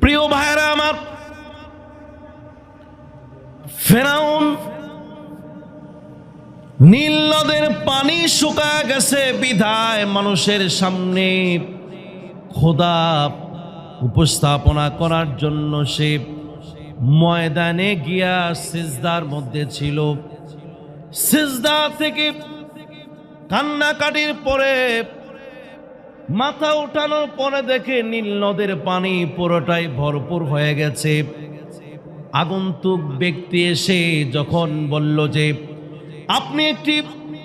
প্রিয় ভাইরা আমার, ফেরাউন নীল নদের পানি শুকা গেছে, বিধায় মানুষের সামনে খোদা উপস্থাপনা করার জন্য সে ময়দানে গিয়া সিজদার মধ্যে ছিল। সিজদা থেকে কান্নাকাটির পরে মাথা উঠানোর পরে দেখে নীল নদের পানি পুরোটাই ভরপুর হয়ে গেছে। আগন্তুক ব্যক্তি এসে যখন বলল যে, আপনি একটি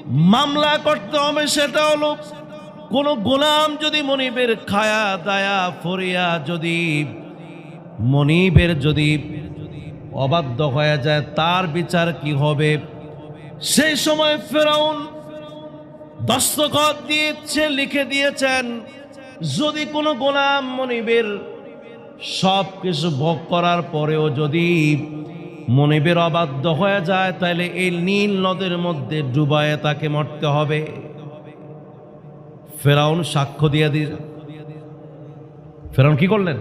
মামলা করতে হবে, সেটা হলো কোন গোলাম যদি মনিবের খায়া দায়া ফরিয়া যদি মনিবের যদি অবাধ্য হয়ে যায়, তার বিচার কি হবে? সেই সময় ফেরাউন দস্তখত দিয়েছে, লিখে দিয়েছেন। যদি কোনো গোলাম মনিবের সব কিছু ভোগ করার পরেও যদি মনিবের অবাধ্য হয়ে যায়, তাহলে এই নীল নদের মধ্যে ডুবায়ে তাকে মরতে হবে। ফেরাউন সাক্ষ্য দিয়ে দিয়ে ফেরাউন কি করলেন?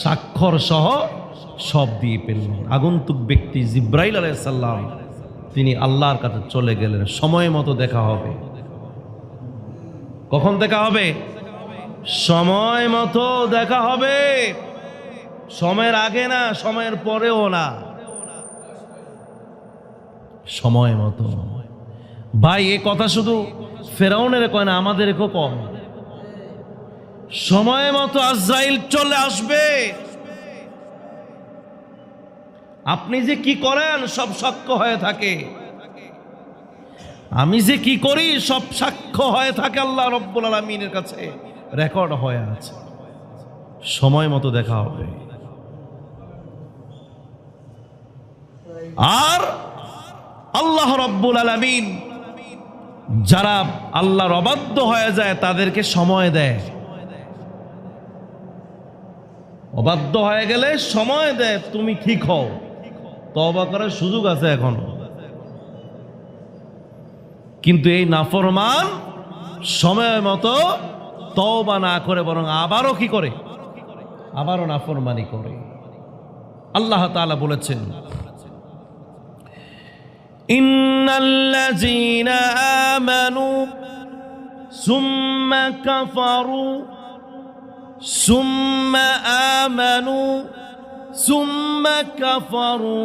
স্বাক্ষর সহ সব দিয়ে পেলেন আগন্তুক ব্যক্তি জিব্রাইল আলাইসাল্লাম তিনি আল্লাহর কাছে চলে গেলেন। সময় মতো দেখা হবে। কখন দেখা হবে? সময় মতো দেখা হবে। সময়ের আগে না, সময়ের পরেও না। সময় মতো। ভাই, এ কথা শুধু ফেরাউনের কয় না আমাদের কম সময় মতো আজরাইল চলে আসবে। আপনি যে কি করেন, সব সাক্ষ্য হয়ে থাকে। আমি যে কি করি, সব সাক্ষ্য হয়ে থাকে আল্লাহ রব্বুল আলমিনের কাছে। রেকর্ড হয়ে আছে। সময় মতো দেখা হবে। আর আল্লাহ রব্বুল আলমিন যারা আল্লাহর অবাধ্য হয়ে যায়, তাদেরকে সময় দেয়। অবাধ্য হয়ে গেলে সময় দেয়, তুমি ঠিক হও। তবা করার সুযোগ আছে এখন। কিন্তু এই নাফরমান সময় মতো তওবা না করে বরং আবারও কি করে? আবারও নাফরমানি করে। আল্লাহ তাআলা বলেছেন, ইন্নাল্লাযীনা আমানু সুম্মা কাফারু সুম্মা আমানু সুম্মা কাফারু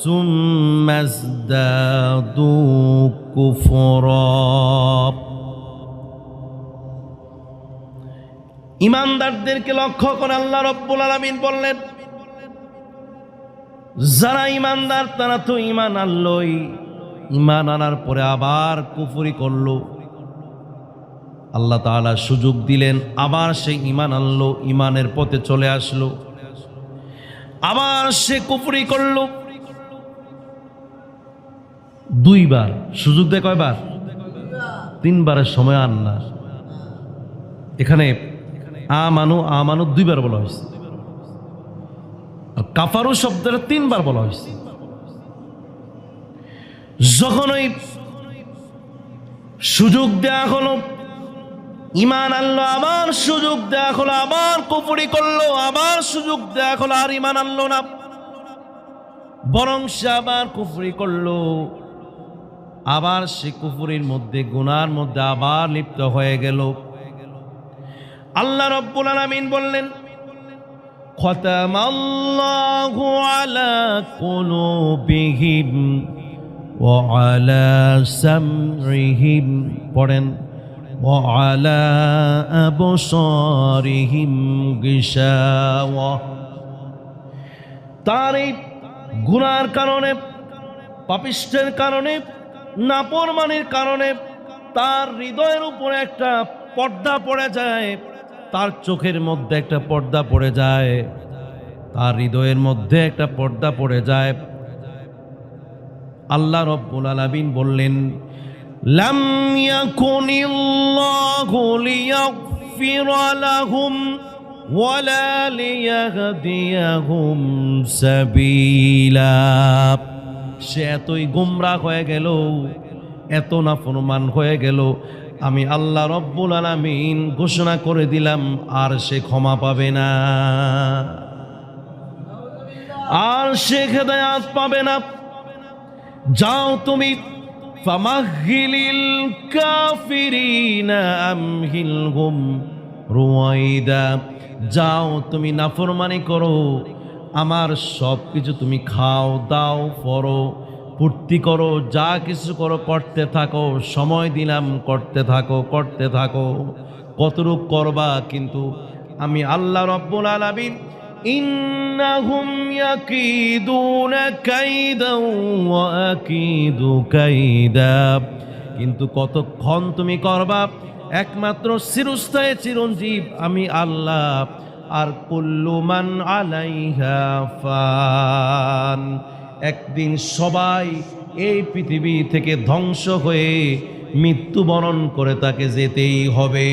ثم ازدادوا كفرا ইমানদারদেরকে লক্ষ্য করে আল্লাহ রব্বুল আলামিন বললেন যারা ইমানদার তারা তো ইমান আনলই ইমান আনার পরে আবার কুফরি করলো আল্লাহ তাআলা সুযোগ দিলেন আবার সে ইমান আনলো ইমানের পথে চলে আসলো আবার সে কুফরি করল। দুইবার। সুযোগ দেয় কয়বার? তিনবারের সময় না। এখানে আমানু আমানু দুইবার বলা হয়েছে। কাফারু শব্দটা তিনবার বলা হয়েছে। যখন ওই সুযোগ দেয়া হলো ইমান আনলো আবার সুযোগ দেয়া হলো আবার কুপুরি করলো আবার সুযোগ দেয়া হলো আর ইমান আনলো না বরং সে আবার কুফরি করলো আবার সে কুফুরির মধ্যে গুনার মধ্যে আবার লিপ্ত হয়ে গেল আল্লাহ রব্বুল আলামিন বললেন ختم الله على قلوبهم وعلى سمعهم পড়েন وعلى أبصارهم غشاوة তার এই গুনার কারণে পাপিষ্টের কারণে নাপরমানির কারণে তার হৃদয়ের উপরে একটা পর্দা পড়ে যায় তার চোখের মধ্যে একটা পর্দা পড়ে যায় তার হৃদয়ের মধ্যে একটা পর্দা পড়ে যায় আল্লাহ রব্বুল আলামিন বললেন লাম ইয়াকুনিল্লাহু লিয়াগফিরা লাহুম ওয়ালা লিয়াহদিয়াহুম সাবিলা সে এতই গুমরা হয়ে গেল, এত নাফরমান হয়ে গেল। আমি আল্লাহ রব্বুল আলামিন ঘোষণা করে দিলাম, আর সে ক্ষমা পাবে না। আর সে হেদায়াত পাবে না। যাও তুমি ফামাহিলিল কাফিরিনা আমহিলহুম রুয়াইদা যাও তুমি নাফরমানি করো। আমার সব কিছু তুমি খাও, দাও, পরো পূর্তি করো, যা কিছু করো, করতে থাকো, সময় দিলাম, করতে থাকো করতে থাকো। কতটুক করবা, কিন্তু আমি আল্লাহ রব্বুল আলামিন ইয়াকিদুনা কাইদাও ওয়া আকিদু কাইদা কিন্তু কতক্ষণ তুমি করবা? একমাত্র চিরস্থায়ী চিরঞ্জীব আমি আল্লাহ। আর কুল্লুমান আলাইহা ফান। একদিন সবাই এই পৃথিবী থেকে ধ্বংস হয়ে মৃত্যুবরণ করে তাকে যেতেই হবে।